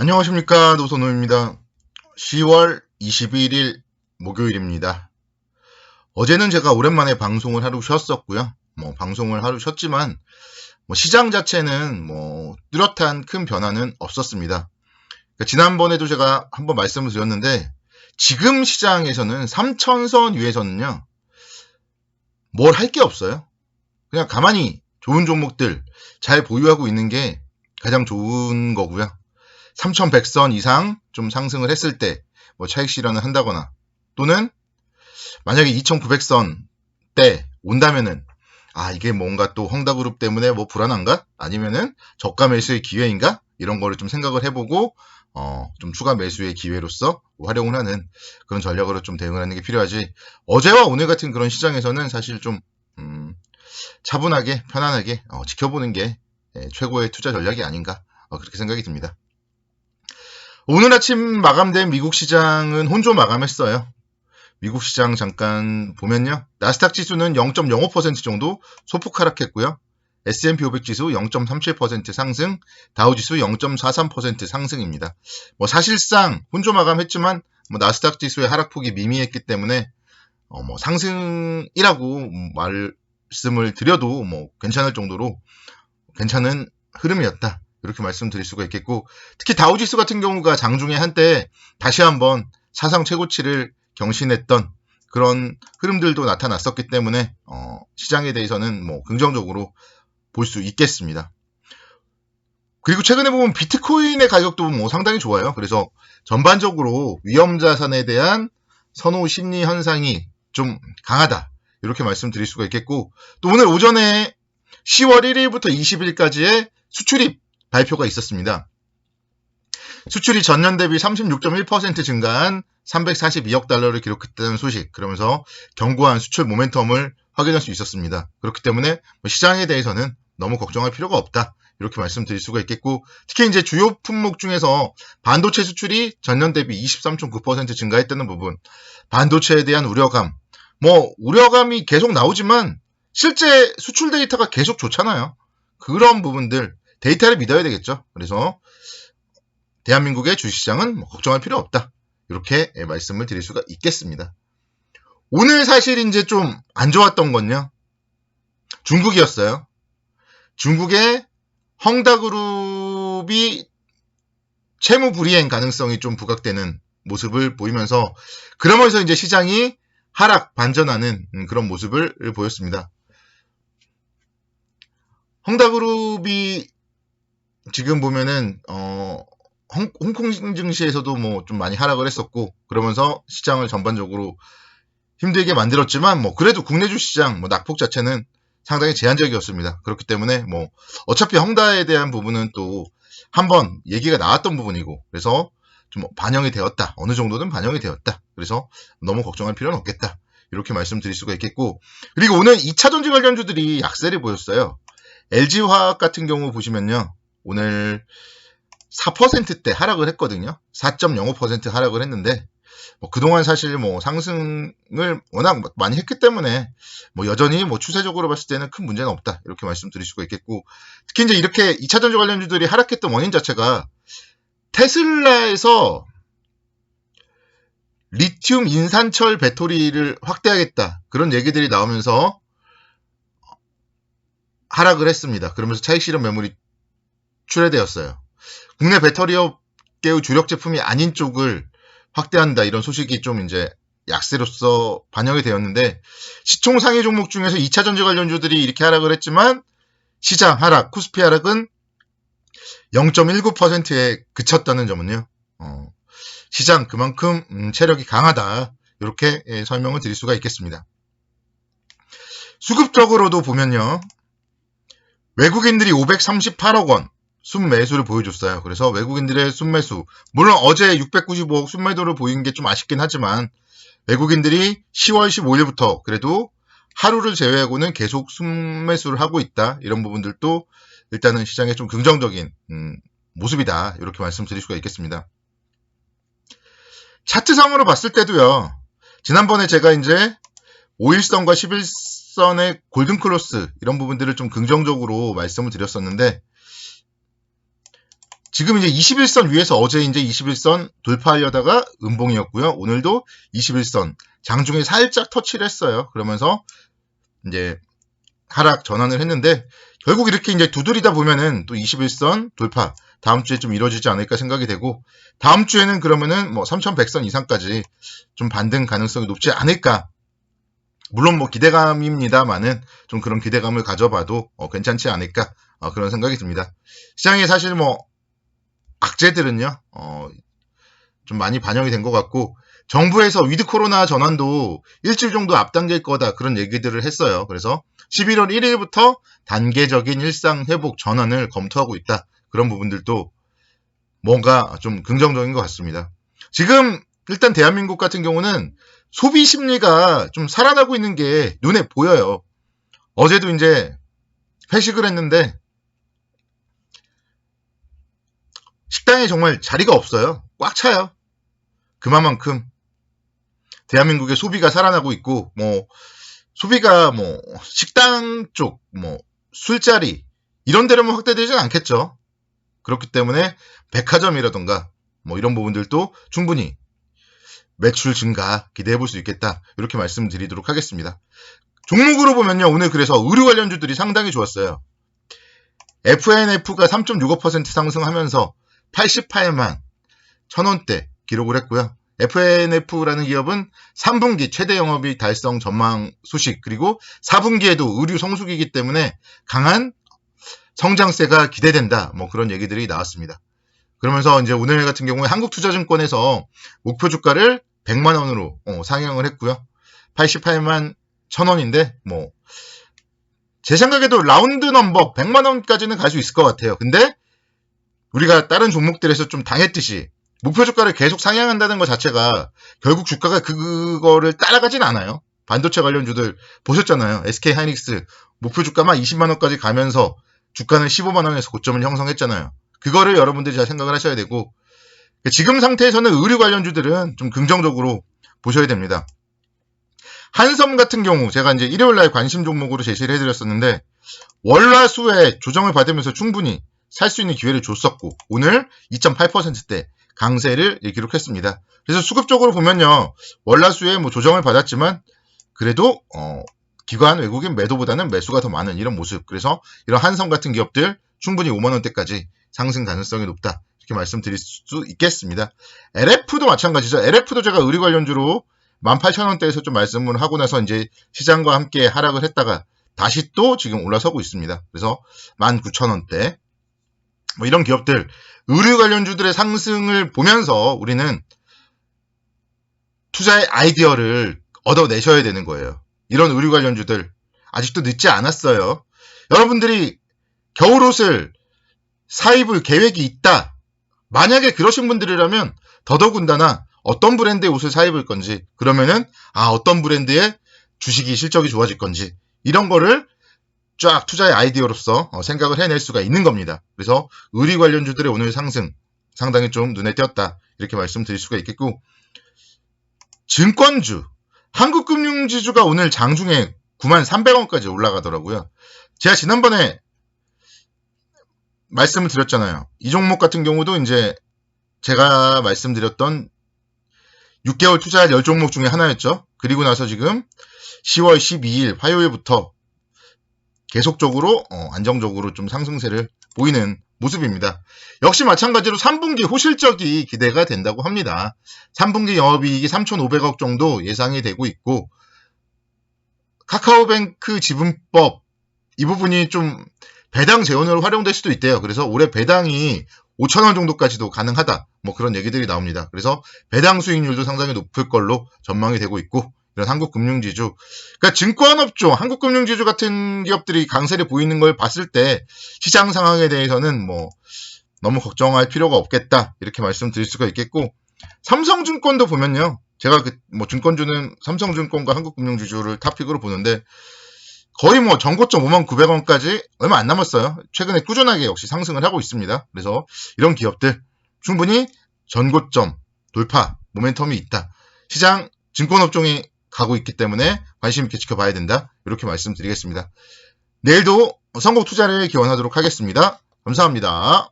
안녕하십니까 노선호입니다. 10월 21일 목요일입니다. 어제는 제가 오랜만에 방송을 하루 쉬었었고요. 뭐 방송을 하루 쉬었지만 뭐 시장 자체는 뭐 뚜렷한 큰 변화는 없었습니다. 그러니까 지난번에도 제가 한번 말씀을 드렸는데 지금 시장에서는 3천선 위에서는요 뭘 할 게 없어요. 그냥 가만히 좋은 종목들 잘 보유하고 있는 게 가장 좋은 거고요. 3100선 이상 좀 상승을 했을 때 뭐 차익 실현을 한다거나 또는 만약에 2900선 때 온다면은 아 이게 뭔가 또 헝다그룹 때문에 뭐 불안한가? 아니면은 저가 매수의 기회인가? 이런 거를 좀 생각을 해보고 어, 좀 추가 매수의 기회로서 활용을 하는 그런 전략으로 좀 대응을 하는 게 필요하지. 어제와 오늘 같은 그런 시장에서는 사실 좀 음, 차분하게 편안하게 어, 지켜보는 게 예, 최고의 투자 전략이 아닌가 어, 그렇게 생각이 듭니다. 오늘 아침 마감된 미국 시장은 혼조 마감했어요. 미국 시장 잠깐 보면요. 나스닥 지수는 0.05% 정도 소폭 하락했고요. S&P 500 지수 0.37% 상승, 다우 지수 0.43% 상승입니다. 뭐 사실상 혼조 마감했지만 뭐 나스닥 지수의 하락폭이 미미했기 때문에 어 뭐 상승이라고 말씀을 드려도 뭐 괜찮을 정도로 괜찮은 흐름이었다. 이렇게 말씀드릴 수가 있겠고 특히 다우지수 같은 경우가 장중에 한때 다시 한번 사상 최고치를 경신했던 그런 흐름들도 나타났었기 때문에 어, 시장에 대해서는 뭐 긍정적으로 볼 수 있겠습니다. 그리고 최근에 보면 비트코인의 가격도 뭐 상당히 좋아요. 그래서 전반적으로 위험 자산에 대한 선호 심리 현상이 좀 강하다. 이렇게 말씀드릴 수가 있겠고 또 오늘 오전에 10월 1일부터 20일까지의 수출입 발표가 있었습니다. 수출이 전년 대비 36.1% 증가한 342억 달러를 기록했다는 소식, 그러면서 견고한 수출 모멘텀을 확인할 수 있었습니다. 그렇기 때문에 뭐 시장에 대해서는 너무 걱정할 필요가 없다. 이렇게 말씀드릴 수가 있겠고, 특히 이제 주요 품목 중에서 반도체 수출이 전년 대비 23.9% 증가했다는 부분, 반도체에 대한 우려감, 뭐, 우려감이 계속 나오지만, 실제 수출 데이터가 계속 좋잖아요. 그런 부분들, 데이터를 믿어야 되겠죠. 그래서 대한민국의 주식시장은 뭐 걱정할 필요 없다. 이렇게 말씀을 드릴 수가 있겠습니다. 오늘 사실 이제 좀 안 좋았던 건요. 중국이었어요. 중국의 헝다그룹이 채무 불이행 가능성이 좀 부각되는 모습을 보이면서 그러면서 이제 시장이 하락 반전하는 그런 모습을 보였습니다. 헝다그룹이 지금 보면은 어 홍, 홍콩 증시에서도 뭐 좀 많이 하락을 했었고 그러면서 시장을 전반적으로 힘들게 만들었지만 뭐 그래도 국내 주시장 뭐 낙폭 자체는 상당히 제한적이었습니다. 그렇기 때문에 뭐 어차피 헝다에 대한 부분은 또 한번 얘기가 나왔던 부분이고 그래서 좀 반영이 되었다. 어느 정도는 반영이 되었다. 그래서 너무 걱정할 필요는 없겠다. 이렇게 말씀드릴 수가 있겠고 그리고 오늘 2차 전지 관련주들이 약세를 보였어요. LG화학 같은 경우 보시면요. 오늘 4%대 하락을 했거든요. 4.05% 하락을 했는데 뭐 그동안 사실 뭐 상승을 워낙 많이 했기 때문에 뭐 여전히 뭐 추세적으로 봤을 때는 큰 문제는 없다. 이렇게 말씀드릴 수가 있겠고 특히 이제 이렇게 2차 전지 관련주들이 하락했던 원인 자체가 테슬라에서 리튬 인산철 배터리를 확대하겠다. 그런 얘기들이 나오면서 하락을 했습니다. 그러면서 차익 실현 매물이 출회되었어요. 국내 배터리 업계의 주력 제품이 아닌 쪽을 확대한다 이런 소식이 좀 이제 약세로서 반영이 되었는데 시총 상위 종목 중에서 2차 전지 관련주들이 이렇게 하락을 했지만 시장 하락, 코스피 하락은 0.19%에 그쳤다는 점은요. 어, 시장 그만큼 음, 체력이 강하다 이렇게 예, 설명을 드릴 수가 있겠습니다. 수급적으로도 보면요. 외국인들이 538억 원 순매수를 보여줬어요. 그래서 외국인들의 순매수, 물론 어제 695억 순매도를 보인 게 좀 아쉽긴 하지만 외국인들이 10월 15일부터 그래도 하루를 제외하고는 계속 순매수를 하고 있다. 이런 부분들도 일단은 시장에 좀 긍정적인 음, 모습이다. 이렇게 말씀드릴 수가 있겠습니다. 차트상으로 봤을 때도요. 지난번에 제가 이제 5일선과 11선의 골든크로스 이런 부분들을 좀 긍정적으로 말씀을 드렸었는데 지금 이제 21선 위에서 어제 이제 21선 돌파하려다가 음봉이었고요. 오늘도 21선 장중에 살짝 터치를 했어요. 그러면서 이제 하락 전환을 했는데 결국 이렇게 이제 두드리다 보면은 또 21선 돌파 다음 주에 좀 이루어지지 않을까 생각이 되고 다음 주에는 그러면은 뭐 3100선 이상까지 좀 반등 가능성이 높지 않을까 물론 뭐 기대감입니다만은 좀 그런 기대감을 가져봐도 어, 괜찮지 않을까 어, 그런 생각이 듭니다. 시장에 사실 뭐 악재들은요 어, 좀 많이 반영이 된 것 같고 정부에서 위드 코로나 전환도 일주일 정도 앞당길 거다 그런 얘기들을 했어요. 그래서 11월 1일부터 단계적인 일상 회복 전환을 검토하고 있다. 그런 부분들도 뭔가 좀 긍정적인 것 같습니다. 지금 일단 대한민국 같은 경우는 소비 심리가 좀 살아나고 있는 게 눈에 보여요. 어제도 이제 회식을 했는데 식당에 정말 자리가 없어요. 꽉 차요. 그만큼 대한민국의 소비가 살아나고 있고 뭐 소비가 뭐 식당 쪽 뭐 술자리 이런 데로만 확대되지는 않겠죠. 그렇기 때문에 백화점이라던가 뭐 이런 부분들도 충분히 매출 증가 기대해 볼 수 있겠다. 이렇게 말씀드리도록 하겠습니다. 종목으로 보면요. 오늘 그래서 의류 관련주들이 상당히 좋았어요. FNF가 3.65% 상승하면서 88만 1000원대 기록을 했고요. FNF라는 기업은 3분기 최대 영업이익 달성 전망 소식 그리고 4분기에도 의류 성수기이기 때문에 강한 성장세가 기대된다. 뭐 그런 얘기들이 나왔습니다. 그러면서 이제 오늘 같은 경우에 한국투자증권에서 목표 주가를 100만 원으로 어, 상향을 했고요. 88만 1000원인데 뭐 제 생각에도 라운드 넘버 100만 원까지는 갈 수 있을 것 같아요. 근데 우리가 다른 종목들에서 좀 당했듯이 목표 주가를 계속 상향한다는 것 자체가 결국 주가가 그거를 따라가진 않아요. 반도체 관련주들 보셨잖아요. SK 하이닉스 목표 주가만 20만 원까지 가면서 주가는 15만 원에서 고점을 형성했잖아요. 그거를 여러분들이 잘 생각을 하셔야 되고 지금 상태에서는 의류 관련주들은 좀 긍정적으로 보셔야 됩니다. 한섬 같은 경우 제가 이제 일요일 날 관심 종목으로 제시를 해드렸었는데 월화수에 조정을 받으면서 충분히 살 수 있는 기회를 줬었고 오늘 2.8%대 강세를 기록했습니다. 그래서 수급적으로 보면요. 월라수에 뭐 조정을 받았지만 그래도 어, 기관 외국인 매도보다는 매수가 더 많은 이런 모습. 그래서 이런 한성 같은 기업들 충분히 5만 원대까지 상승 가능성이 높다. 이렇게 말씀드릴 수 있겠습니다. LF도 마찬가지죠. LF도 제가 의류 관련주로 18,000원대에서 좀 말씀을 하고 나서 이제 시장과 함께 하락을 했다가 다시 또 지금 올라서고 있습니다. 그래서 19,000원대. 뭐 이런 기업들 의류 관련주들의 상승을 보면서 우리는 투자의 아이디어를 얻어내셔야 되는 거예요. 이런 의류 관련주들 아직도 늦지 않았어요. 여러분들이 겨울옷을 사 입을 계획이 있다. 만약에 그러신 분들이라면 더더군다나 어떤 브랜드의 옷을 사 입을 건지 그러면은 아 어떤 브랜드의 주식이 실적이 좋아질 건지 이런 거를 쫙 투자의 아이디어로서 어, 생각을 해낼 수가 있는 겁니다. 그래서 의리 관련주들의 오늘 상승 상당히 좀 눈에 띄었다. 이렇게 말씀드릴 수가 있겠고 증권주 한국금융지주가 오늘 장중에 9만 300원까지 올라가더라고요. 제가 지난번에 말씀을 드렸잖아요. 이 종목 같은 경우도 이제 제가 말씀드렸던 6개월 투자할 10종목 중에 하나였죠. 그리고 나서 지금 10월 12일 화요일부터 계속적으로 어, 안정적으로 좀 상승세를 보이는 모습입니다. 역시 마찬가지로 3분기 호실적이 기대가 된다고 합니다. 3분기 영업이익이 3,500억 정도 예상이 되고 있고 카카오뱅크 지분법 이 부분이 좀 배당 재원으로 활용될 수도 있대요. 그래서 올해 배당이 5천원 정도까지도 가능하다. 뭐 그런 얘기들이 나옵니다. 그래서 배당 수익률도 상당히 높을 걸로 전망이 되고 있고 한국금융지주. 그러니까 증권업종, 한국금융지주 같은 기업들이 강세를 보이는 걸 봤을 때 시장 상황에 대해서는 뭐 너무 걱정할 필요가 없겠다. 이렇게 말씀드릴 수가 있겠고 삼성증권도 보면요. 제가 그 뭐 증권주는 삼성증권과 한국금융지주를 탑픽으로 보는데 거의 뭐 전고점 5만 900원까지 얼마 안 남았어요. 최근에 꾸준하게 역시 상승을 하고 있습니다. 그래서 이런 기업들 충분히 전고점 돌파 모멘텀이 있다. 시장 증권업종이 가고 있기 때문에 관심 있게 지켜봐야 된다. 이렇게 말씀드리겠습니다. 내일도 선곡 투자를 기원하도록 하겠습니다. 감사합니다.